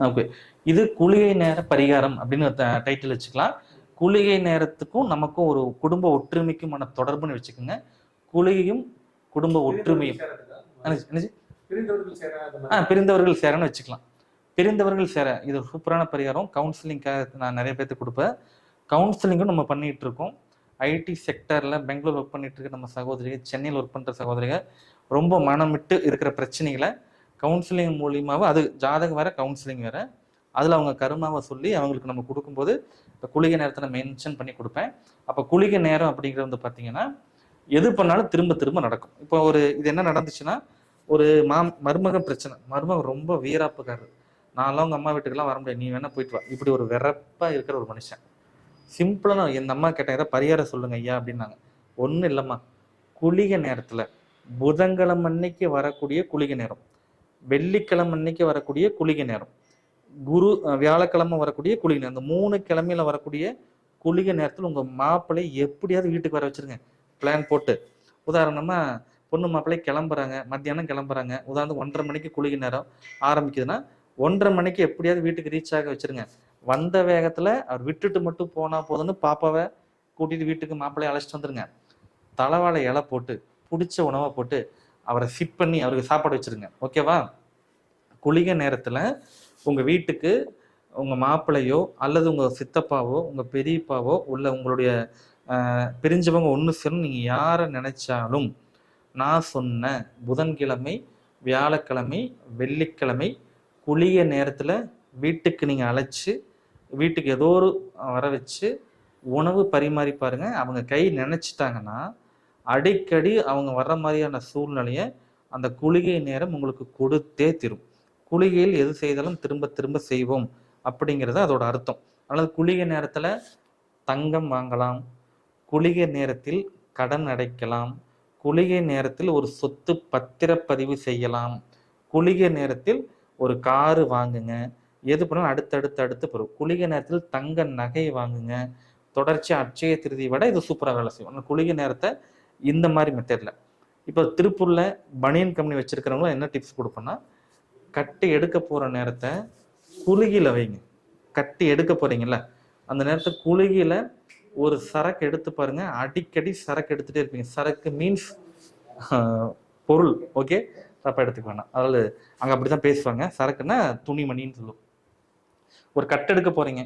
Okay. இது குளிகை நேர பரிகாரம் அப்படின்னு டைட்டில் வச்சுக்கலாம். குளிகை நேரத்துக்கும் நமக்கும் ஒரு குடும்ப ஒற்றுமைக்குமான தொடர்புன்னு வச்சுக்கோங்க. குளிகையும் குடும்ப ஒற்றுமையும்? பிரிந்தவர்கள் ஆ. பிரிந்தவர்கள் சேரன்னு வச்சுக்கலாம். பிரிந்தவர்கள் சேர இது சூப்பரான பரிகாரம். கவுன்சிலிங்காக நான் நிறைய பேர்த்துக்கு கொடுப்பேன். கவுன்சிலிங்கும் நம்ம பண்ணிட்டு இருக்கோம். ஐடி செக்டரில் பெங்களூர் ஒர்க் பண்ணிட்டு இருக்க நம்ம சகோதரிகள் சென்னையில் ஒர்க் பண்ணுற சகோதரிகள் ரொம்ப மனம் விட்டு இருக்கிற பிரச்சனைகளை கவுன்சிலிங் மூலியமாகவும் அது ஜாதகம் வேற கவுன்சிலிங் வேற. அதில் அவங்க கருமாவை சொல்லி அவங்களுக்கு நம்ம கொடுக்கும்போது இப்போ குளிகை நேரத்தில் மென்ஷன் பண்ணி கொடுப்பேன். அப்போ குளிகை நேரம் அப்படிங்கிறது வந்து பார்த்தீங்கன்னா எது பண்ணாலும் திரும்ப திரும்ப நடக்கும். இப்போ ஒரு இது என்ன நடந்துச்சுன்னா ஒரு மா மருமகன் பிரச்சனை. மருமகன் ரொம்ப வீராப்புக்காரர். நான்லாம் உங்கள் அம்மா வீட்டுக்கெல்லாம் வர முடியாது. நீ வேணா போயிட்டு வா. இப்படி ஒரு வெறப்பாக இருக்கிற ஒரு மனுஷன். சிம்பிளாக நான் என் அம்மா கேட்டேன் ஏதாவது பரிகாரம் சொல்லுங்க ஐயா அப்படின்னாங்க. ஒன்றும் இல்லைம்மா. குளிகை நேரத்தில் புதன்கிழமை அன்னைக்கு வரக்கூடிய குளிகை நேரம். வெள்ளிக்கிழமை அன்னைக்கு வரக்கூடிய குளிகை நேரம். குரு வியாழக்கிழமை வரக்கூடிய குளிகை நேரம். இந்த மூணு கிழமையில வரக்கூடிய குளிகை நேரத்தில் உங்கள் மாப்பிள்ளை எப்படியாவது வீட்டுக்கு வர வச்சிருங்க. பிளான் போட்டு. உதாரணமா பொண்ணு மாப்பிள்ளை கிளம்புறாங்க. மத்தியானம் கிளம்புறாங்க. உதாரணத்துக்கு ஒன்றரை மணிக்கு குளிகை நேரம் ஆரம்பிக்குதுன்னா ஒன்றரை மணிக்கு எப்படியாவது வீட்டுக்கு ரீச் ஆக வச்சிருங்க. வந்த வேகத்துல அவர் விட்டுட்டு மட்டும் போனா போதும்னு பாப்பாவை கூட்டிட்டு வீட்டுக்கு மாப்பிள்ளைய அழைச்சிட்டு வந்துருங்க. தலைவாழை இலை போட்டு பிடிச்ச உணவை போட்டு அவரை சிட் பண்ணி அவருக்கு சாப்பாடு வச்சிருங்க. ஓகேவா குளிக நேரத்தில் உங்கள் வீட்டுக்கு உங்கள் மாப்பிள்ளையோ அல்லது உங்கள் சித்தப்பாவோ உங்கள் பெரியப்பாவோ உள்ள உங்களுடைய பிரிஞ்சவங்க ஒன்று சேரும் நீங்கள் யாரை நினைச்சாலும் நான் சொன்ன புதன்கிழமை வியாழக்கிழமை வெள்ளிக்கிழமை குளிய நேரத்தில் வீட்டுக்கு நீங்கள் அழைச்சி வீட்டுக்கு ஏதோ ஒரு வர வச்சு உணவு பரிமாறி பாருங்கள் அவங்க கை நினச்சிட்டாங்கன்னா அடிக்கடி அவங்க வர்ற மாதிரியான சூழ்நிலையை அந்த குளிகை நேரம் உங்களுக்கு கொடுத்தே தரும். குளிகையில் எது செய்தாலும் திரும்ப திரும்ப செய்வோம் அப்படிங்கிறது அதோட அர்த்தம். அதாவது குளிகை நேரத்தில் தங்கம் வாங்கலாம் குளிகை நேரத்தில் கடன் அடைக்கலாம் குளிகை நேரத்தில் ஒரு சொத்து பத்திரப்பதிவு செய்யலாம் குளிகை நேரத்தில் ஒரு காரு வாங்குங்க எது பண்ணாலும் அடுத்தடுத்து அடுத்து போகும். குளிகை நேரத்தில் தங்க நகை வாங்குங்க தொடர்ச்சி அட்சய திருதி விட இது சூப்பராக வேலை செய்யும். குளிகை நேரத்தை இந்த மாதிரி மெத்தடில் இப்போ திருப்பூரில் பனியன் கம்பெனி வச்சுருக்கிறவங்களும் என்ன டிப்ஸ் கொடுப்போம்னா கட்டி எடுக்க போகிற நேரத்தை குலுகியில் வைங்க. கட்டி எடுக்க போறீங்கல்ல அந்த நேரத்தை குலுகியில் ஒரு சரக்கு எடுத்து பாருங்க. அடிக்கடி சரக்கு எடுத்துகிட்டே இருப்பீங்க. சரக்கு மீன்ஸ் பொருள் ஓகே தப்பாக எடுத்துக்க வேணாம். அதாவது அங்கே அப்படி தான் பேசுவாங்க. சரக்குன்னா துணிமணின்னு சொல்லுவோம். ஒரு கட் எடுக்க போகிறீங்க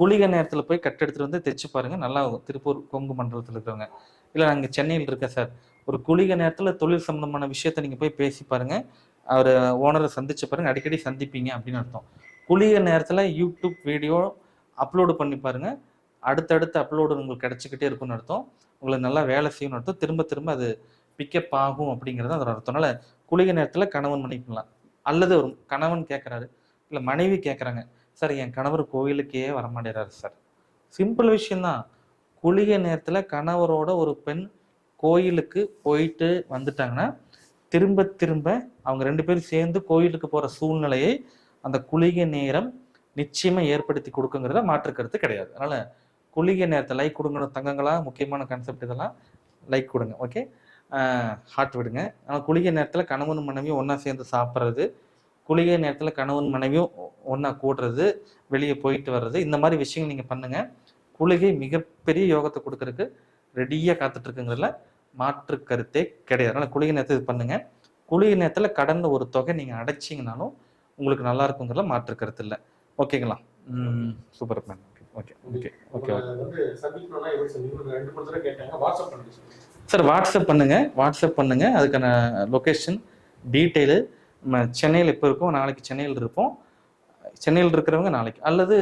குளிக நேரத்தில் போய் கட் எடுத்துகிட்டு வந்து தைச்சு பாருங்கள் நல்லா திருப்பூர் கொங்கு மண்டலத்தில் இருக்கிறவங்க. இல்லை நாங்கள் சென்னையில் இருக்கேன் சார் ஒரு குளிக நேரத்தில் தொழில் சம்மந்தமான விஷயத்த நீங்கள் போய் பேசி பாருங்கள் அவர் ஓனரை சந்திச்சு பாருங்கள் அடிக்கடி சந்திப்பீங்க அப்படின்னு அர்த்தம். குளிக நேரத்தில் யூடியூப் வீடியோ அப்லோடு பண்ணி பாருங்கள் அடுத்தடுத்து அப்லோடு உங்களுக்கு கிடைச்சிக்கிட்டே இருக்கும்னு அர்த்தம். உங்களுக்கு நல்லா வேலை செய்யணும்னு அர்த்தம். திரும்ப திரும்ப அது பிக்கப் ஆகும் அப்படிங்கிறது அதோட அர்த்தம். அதனால குளிக நேரத்தில் கணவன் மனைவி பண்ணலாம். அல்லது ஒரு கணவன் கேட்குறாரு இல்லை மனைவி கேட்குறாங்க சார் என் கணவர் கோயிலுக்கே வரமாட்டேறாரு சார் சிம்பிள் விஷயம்தான். குளிகை நேரத்துல கணவரோட ஒரு பெண் கோயிலுக்கு போயிட்டு வந்துட்டாங்கன்னா திரும்ப திரும்ப அவங்க ரெண்டு பேரும் சேர்ந்து கோயிலுக்கு போற சூழ்நிலையை அந்த குளிகை நேரம் நிச்சயமா ஏற்படுத்தி கொடுக்குங்கிறத மாற்று கருத்து கிடையாது. அதனால குளிகை நேரத்தை லைக் கொடுங்க தங்கங்களா? முக்கியமான கான்செப்ட் இதெல்லாம் லைக் கொடுங்க ஓகே ஹார்ட் விடுங்க. ஆனால் குளிகை நேரத்தில் கணவன் மனைவியும் ஒன்றா சேர்ந்து சாப்பிட்றது குளிகை நேரத்தில் கணவன் மனைவியும் ஒன்றா கூடுறது வெளியே போயிட்டு வர்றது இந்த மாதிரி விஷயங்கள் நீங்கள் பண்ணுங்கள் குளிகை மிகப்பெரிய யோகத்தை கொடுக்கறதுக்கு ரெடியாக காத்துட்டு இருக்குங்கிறதுல மாற்று கருத்தே கிடையாது. அதனால் குளிகை நேரத்தை இது பண்ணுங்க. குளிகை நேரத்தில் கடந்த ஒரு தொகை நீங்கள் அடைச்சிங்கனாலும் உங்களுக்கு நல்லா இருக்குங்கிறதுல மாற்று கருத்து இல்லை. ஓகேங்களா? ம் super ma'am okay okay okay sir? WhatsApp பண்ணுங்க வாட்ஸ்அப் பண்ணுங்க. அதுக்கான லொக்கேஷன் டீட்டெயிலு நம்ம சென்னையில் இப்போ இருக்கோம். நாளைக்கு சென்னையில் இருப்போம். சென்னையில் இருக்கிறவங்க நாளைக்கு. அல்லது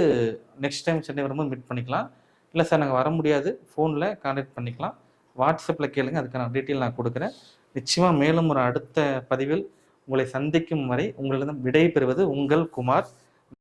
நெக்ஸ்ட் டைம் சென்னை வரும்போது மீட் பண்ணிக்கலாம். இல்லை சார் நாங்கள் வர முடியாது. ஃபோனில் கான்டாக்ட் பண்ணிக்கலாம். வாட்ஸ்அப்பில் கேளுங்க அதுக்கான டீட்டெயில் நான் கொடுக்குறேன். நிச்சயமாக மேலும் ஒரு அடுத்த பதிவில் உங்களை சந்திக்கும் வரை உங்களிடம் விடை பெறுவது உங்கள் குமார்.